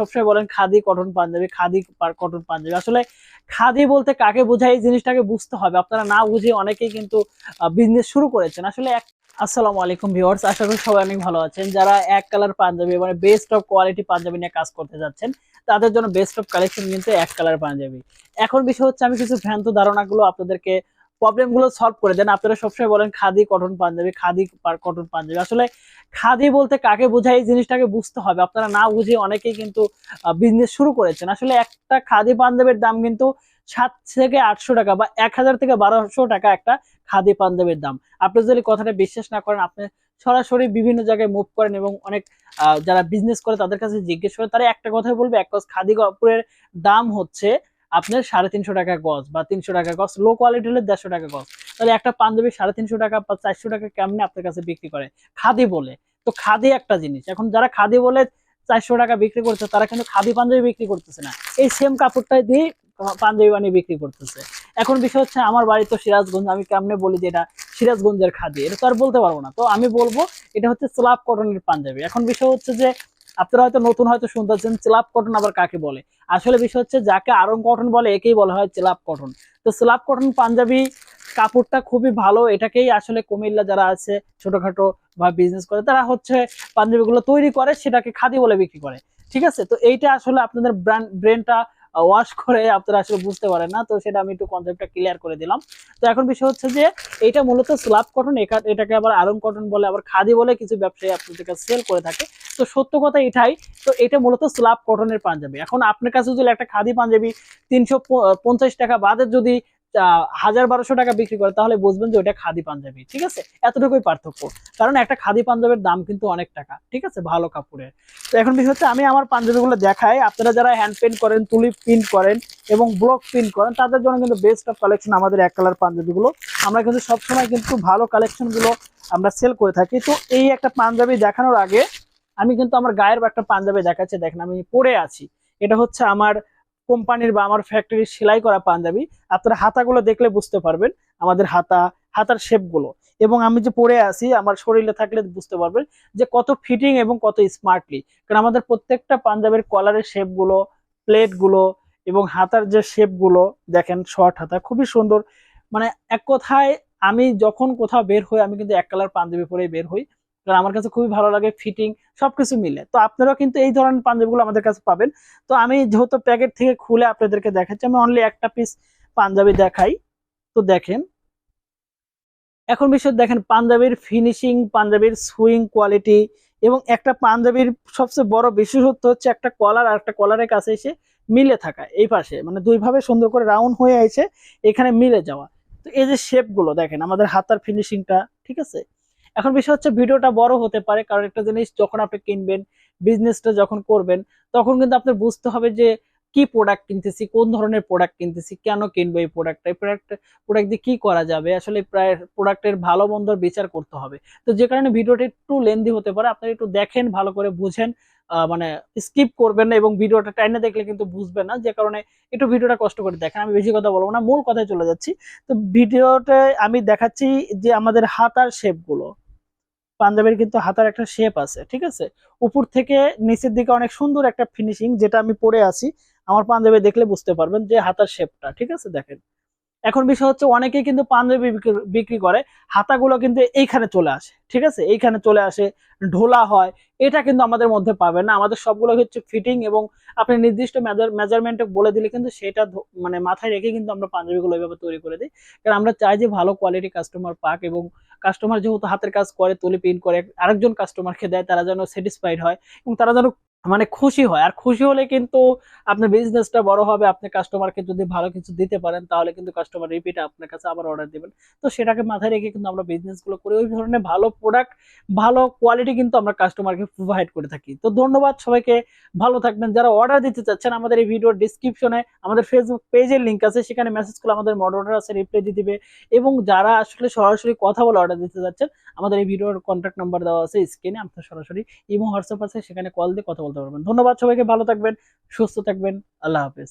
সবসময় বলেন khadi, cotton, panjabi, khadi cotton, panjabi. আসলে খাদি বলতে কাকে বোঝায় এই জিনিসটাকে বুঝতে হবে। আপনারা না বুঝে অনেকেই কিন্তু বিজনেস শুরু করেছেন। আসলে এক আসসালামু আলাইকুম ভিউয়ার্স আশা করি সবাই অনেক ভালো আছেন। যারা এক কালার পাঞ্জাবি মানে বেস্ট অফ কোয়ালিটি পাঞ্জাবি নিয়ে কাজ করতে যাচ্ছেন, তাদের জন্য বেস্ট অফ কালেকশন কিন্তু এক কালার পাঞ্জাবি। এখন বিষয় হচ্ছে, আমি কিছু ভ্রান্ত ধারণাগুলো আপনাদেরকে প্রবলেমগুলো সলভ করে দেন। আপনারা সবসময় বলেন খাদি কটন পাঞ্জাবি, খাদি কটন পাঞ্জাবি। আসলে খাদি বলতে কাকে বোঝায় এই জিনিসটাকে বুঝতে হবে। আপনারা না বুঝে অনেকেই কিন্তু বিজনেস শুরু করেছেন। আসলে একটা খাদি পাঞ্জাবের দাম কিন্তু সাত থেকে আটশো টাকা বা এক হাজার থেকে বারোশো টাকা একটা খাদি পাঞ্জাবের দাম। আপনি যদি কথাটা বিশ্বাস না করেন, আপনি সরাসরি বিভিন্ন জায়গায় মুভ করেন এবং অনেক যারা বিজনেস করে তাদের কাছে জিজ্ঞেস করে তারা একটা কথাই বলবে, এক খাদি কাপড়ের দাম হচ্ছে আপনার সাড়ে তিনশো টাকা গজ বা তিনশো টাকা গজ লো কোয়ালিটি হলে দেড়শো টাকা গজ। তাহলে একটা পাঞ্জাবি সাড়ে তিনশো টাকা বা চারশো টাকা কেমনে আপনার কাছে বিক্রি করে? খাদি বলে। তো খাদি একটা জিনিস। এখন যারা খাদি বলে চারশো টাকা বিক্রি করছে, তারা কিন্তু খাদি পাঞ্জাবি বিক্রি করতেছে না। এই সেম কাপড়টাই দিয়ে পাঞ্জাবি বানিয়ে বিক্রি করতেছে। এখন বিষয় হচ্ছে আমার বাড়ি তো সিরাজগঞ্জ, আমি কেমনে বলি যে এটা সিরাজগঞ্জের খাদি, এটা তো আর বলতে পারব না। তো আমি বলব, এটা হচ্ছে স্লাব কটনের পাঞ্জাবি। এখন বিষয় হচ্ছে যে আপনারা হয়তো নতুন হয়তো শুনতেছেন স্লাব কটন আবার কাকে বলে? আসলে বিষয় হচ্ছে যাকে আরং কটন বলে, একেই বলা হয় স্লাব কটন তো স্লাব কটন পাঞ্জাবি কাপড়টা খুবই ভালো, এটাকেই আসলে কুমিল্লা যারা আছে, ছোটখাটো বা বিজনেস করে, তারা হচ্ছে পাঞ্জাবিগুলো তৈরি করে, সেটাকে খাদি বলে বিক্রি করে। ঠিক আছে? তো এইটা আসলে আপনাদের ব্র্যান্ড ব্রেনটা ওয়াশ করে আপনারা আসলে বুঝতে পারেন না, তো সেটা আমি একটু কনসেপ্টটা ক্লিয়ার করে দিলাম। তো এখন বিষয় হচ্ছে যে এটা মূলত স্ল্যাব কটন এটাকে আবার আরং কটন বলে, আবার খাদি বলে কিছু ব্যবসায়ী আপনাদের কাছে সেল করে থাকে। তো সত্য কথা এটাই, তো এটা মূলত স্ল্যাব কটনের পাঞ্জাবি। এখন আপনার কাছে যদি একটা খাদি পাঞ্জাবি তিনশো পঞ্চাশ টাকা বাদে যদি হাজার বারোশো টাকা বিক্রি করে, তাহলে বুঝবেন যে ওটা খাদি পাঞ্জাবি, ঠিক আছে? এতটুকুই পার্থক্য। কারণ একটা খাদি পাঞ্জাবের দাম কিন্তু অনেক টাকা, ঠিক আছে? ভালো কাপড়ের। তো এখন বিষয় হচ্ছে, আমি আমার পাঞ্জাবিগুলো দেখাই। আপনারা যারা হ্যান্ড পেন্ট করেন তুলি প্রিন্ট করেন এবং ব্লক প্রিন্ট করেন, তাদের জন্য কিন্তু বেস্ট অফ কালেকশন আমাদের এক কালার পাঞ্জাবিগুলো। আমরা কিন্তু সবসময় কিন্তু ভালো কালেকশনগুলো আমরা সেল করে থাকি। তো এই একটা পাঞ্জাবি দেখানোর আগে, আমি কিন্তু আমার গায়ের একটা পাঞ্জাবি দেখাচ্ছি। দেখেন, আমি পরে আছি। এটা হচ্ছে আমার কোম্পানির বা আমার ফ্যাক্টরির সেলাই করা পাঞ্জাবি, আপনারা হাতাগুলো দেখলে বুঝতে পারবেন আমাদের হাতা, হাতার শেপগুলো এবং আমি যে পরে আছি, আমার শরীরে থাকলে বুঝতে পারবেন যে কত ফিটিং এবং কত স্মার্টলি কারণ আমাদের প্রত্যেকটা পাঞ্জাবের কলারের শেপগুলো প্লেটগুলো এবং হাতার যে শেপগুলো দেখেন শর্ট হাতা, খুবই সুন্দর। মানে এক কথায় আমি যখন কোথাও বের হই, আমি কিন্তু এক কালার পাঞ্জাবি পরেই বের হই। কারণ আমার কাছে খুবই ভালো লাগে ফিটিং সবকিছু মিলে। তো আপনারাও কিন্তু এই ধরনের পাঞ্জাবিগুলো আমাদের কাছে পাবেন। তো আমি যেহেতু প্যাকেট থেকে খুলে আপনাদেরকে দেখাচ্ছি, আমি অনলি একটা পিস পাঞ্জাবি দেখাই। তো দেখেন। এখন বিষয় দেখেন, পাঞ্জাবির ফিনিশিং পাঞ্জাবির সুইং কোয়ালিটি এবং একটা পাঞ্জাবির সবচেয়ে বড় বিশেষত্ব হচ্ছে একটা কলার আর একটা কলারের কাছে এসে মিলে থাকা, এই পাশে। মানে দুইভাবে সুন্দর করে রাউন্ড হয়ে এসে এখানে মিলে যাওয়া। তো এই যে শেপগুলো, দেখেন আমাদের হাতার ফিনিশিংটা ঠিক আছে? এখন বিষয় হচ্ছে ভিডিওটা বড় হতে পারে, কারণ একটা জিনিস যখন আপনি কিনবেন বিজনেসটা যখন করবেন, তখন কিন্তু আপনার বুঝতে হবে যে কি প্রোডাক্ট কিনতেছি, কোন ধরনের প্রোডাক্ট কিনতেছি, কেন কিনবো এই প্রোডাক্টটা এই প্রোডাক্ট প্রোডাক্ট দিয়ে কি করা যাবে, আসলে প্রায় প্রোডাক্টের ভালো মন্দর বিচার করতে হবে। তো যে কারণে ভিডিওটা একটু লেন্দি হতে পারে, আপনারা একটু দেখেন, ভালো করে বুঝেন মানে স্কিপ করবেন না এবং ভিডিওটা টাইনে দেখলে কিন্তু বুঝবেন না, যে কারণে একটু ভিডিওটা কষ্ট করে দেখেন। আমি বেশি কথা বলব না, মূল কথায় চলে যাচ্ছি। তো ভিডিওতে আমি দেখাচ্ছি যে আমাদের হাতার শেপগুলো পাঞ্জাবের কিন্তু হাতার একটা শেপ আছে, ঠিক আছে? উপর থেকে নিচের দিকে অনেক সুন্দর একটা ফিনিশিং যেটা আমি পরে আছি, আমার পাঞ্জাবে দেখলে বুঝতে পারবেন যে হাতার শেপটা ঠিক আছে? দেখেন। এখন বিষয় হচ্ছে অনেকেই কিন্তু পাঞ্জাবি বিক্রি- করে, হাতাগুলো কিন্তু এইখানে চলে আসে, ঠিক আছে? এইখানে চলে আসে, ঢোলা হয়, এটা কিন্তু আমাদের মধ্যে পাবেন না। আমাদের সবগুলো হচ্ছে ফিটিং এবং আপনি নির্দিষ্ট মেজারমেন্টে বলে দিলে কিন্তু সেটা মানে মাথায় রেখে কিন্তু আমরা পাঞ্জাবিগুলো ওইভাবে তৈরি করে দিই। কারণ আমরা চাই যে ভালো কোয়ালিটি কাস্টমার পাক এবং কাস্টমার যেহেতু হাতের কাজ করে, তুলি প্রিন্ট করে, আরেকজন কাস্টমারকে দেয়, তারা যেন স্যাটিসফাইড হয় এবং তারা যেন মানে খুশি হয়। আর খুশি হলে কিন্তু আপনার বিজনেসটা বড় হবে, আপনি কাস্টমারকে যদি ভালো কিছু দিতে পারেন, তাহলে কিন্তু কাস্টমার রিপিট আপনার কাছে আবার অর্ডার দিবেন। তো সেটাকে মাথায় রেখে কিন্তু আমরা বিজনেসগুলো করি। ওই ধরনের ভালো প্রোডাক্ট ভালো কোয়ালিটি কিন্তু আমরা কাস্টমারকে প্রোভাইড করে থাকি। তো ধন্যবাদ সবাইকে। ভালো থাকবেন। যারা অর্ডার দিতে চাচ্ছেন, আমাদের এই ভিডিওর ডিসক্রিপশনে আমাদের ফেসবুক পেজের লিঙ্ক আছে। সেখানে মেসেজ করলে আমাদের মডারেটর আছে রিপ্লাই দিয়ে দিবে। এবং যারা আসলে সরাসরি কথা বলে অর্ডার দিতে চাচ্ছেন, আমাদের এই ভিডিওর কন্ট্যাক্ট নাম্বার দেওয়া আছে স্ক্রিনে আপনার সরাসরি ইমো হোয়াটসঅ্যাপ আছে, সেখানে কল দিয়ে কথা বলতে পারবেন। ধন্যবাদ সবাইকে ভালো থাকবেন সুস্থ থাকবেন আল্লাহ হাফেজ।